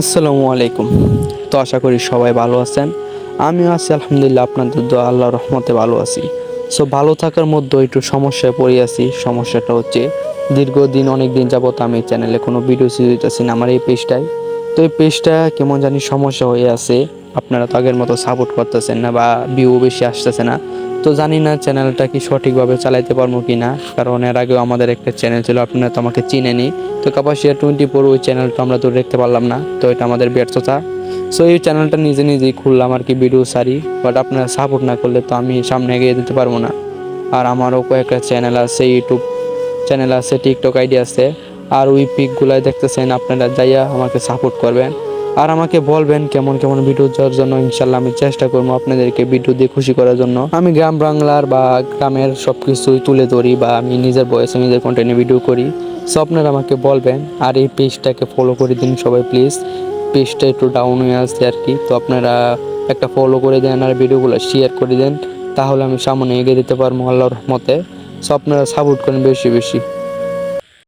আসসালামু আলাইকুম। তো আশা করি সবাই ভালো আছেন। আমিও আছি, আলহামদুলিল্লাহ, আপনাদের দোয়া আল্লাহ রহমতে ভালো আছি। সো ভালো থাকার মধ্যে একটু সমস্যায় পড়ে আছি। সমস্যাটা হচ্ছে, দীর্ঘদিন অনেক দিন যাবত আমি চ্যানেলে কোনো ভিডিও দিতেছি না আমার এই পেজটায় তো এই পেজটা কেমন জানি সমস্যা হয়ে আছে। আপনারা তো আগের মতো সাপোর্ট করতেছেন না বা ভিউ বেশি আসতেছে না। তো জানি না চ্যানেলটা কি সঠিকভাবে চালাইতে পারব কি না কারণ এর আগেও আমাদের একটা চ্যানেল ছিল, আপনারা তো আমাকে চিনেনি তো কাপাসিয়া টোয়েন্টি ফোর ওই চ্যানেলটা আমরা তো দেখতে পারলাম না, তো এটা আমাদের ব্যর্থতা। সো এই চ্যানেলটা নিজে নিজেই খুললাম আর কি ভিডিও সারি বাট আপনারা সাপোর্ট না করলে তো আমি সামনে এগিয়ে দিতে পারব না। আর আমারও কয়েকটা চ্যানেল আছে ইউটিউব চ্যানেল আছে টিকটক আইডি আছে, আর ওই পিকগুলাই দেখতেছেন, আপনারা যাইয়া আমাকে সাপোর্ট করবেন। আর আমাকে বলবেন কেমন কেমন ভিডিও দেওয়ার জন্য ইনশাল্লাহ আমি চেষ্টা করব আপনাদেরকে ভিডিও দিয়ে খুশি করার জন্য। আমি গ্রাম বাংলার বা গ্রামের সব কিছুই তুলে ধরি বা আমি নিজের বয়সে নিজের কন্টেন্টে ভিডিও করি। সো আপনারা আমাকে বলবেন আর এই পেজটাকে ফলো করে দিন সবাই প্লিজ পেজটা একটু ডাউন হয়ে আসছে আর কি। তো আপনারা একটা ফলো করে দেন আর ভিডিওগুলো শেয়ার করে দেন, তাহলে আমি সামনে এগিয়ে দিতে পারব আল্লাহর মতে সো আপনারা সাপোর্ট করেন বেশি বেশি।